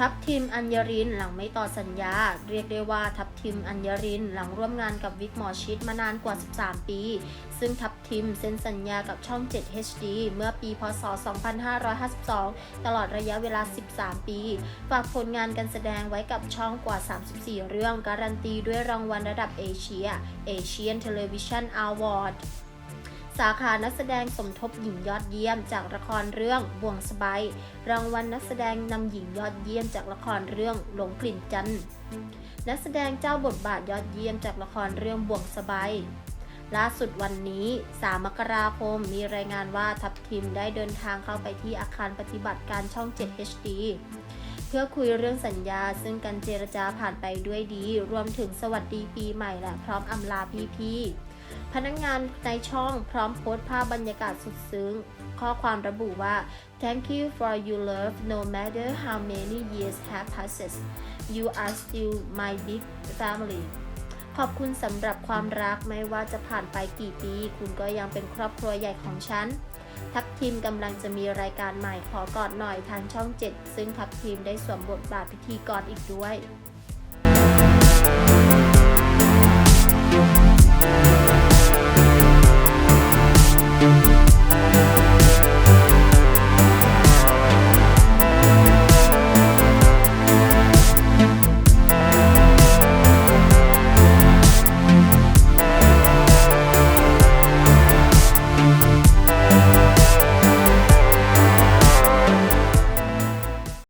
ทัพทีมอัญญรินหลังไม่ต่อสัญญา เรียกได้ว่าทัพทีมอัญญรินหลังร่วมงานกับวิกหมอชิดมานานกว่า 13 ปี ซึ่งทัพทีมเซ็นสัญญากับช่อง 7 HD เมื่อปีพศ 2552 ตลอดระยะเวลา 13 ปี ฝากผลงานการแสดงไว้กับช่องกว่า 34 เรื่อง การันตีด้วยรางวัลระดับเอเชีย Asian Television Award สาขานักแสดงสมทบหญิงยอดเยี่ยมจากละครเรื่องบ่วงสบายรางวัลนักแสดงนำหญิงยอดเยี่ยมจากละครเรื่องหลงกลิ่นจันทร์นักแสดงเจ้าบทบาทยอดเยี่ยมจากละครเรื่องบ่วงสบายล่าสุดวันนี้ 3 มกราคม มีรายงานว่าทัพทีมได้เดินทางเข้าไปที่อาคารปฏิบัติการช่อง 7 HD เพื่อคุยเรื่องสัญญาซึ่งการเจรจาผ่านไปด้วยดี รวมถึงสวัสดีปีใหม่และพร้อมอำลาพี่ๆ พนักงานในช่องพร้อมโพสต์ภาพบรรยากาศสุดซึ้ง ข้อความระบุว่า Thank you for your love no matter how many years have passed you are still my big family ขอบคุณสำหรับความรักไม่ว่าจะผ่านไปกี่ปี คุณก็ยังเป็นครอบครัวใหญ่ของฉัน ทัพทีมกำลังจะมีรายการใหม่ขอกอดหน่อยทางช่อง 7 ซึ่งทัพทีมได้สวมบทบาทพิธีกรอีกด้วย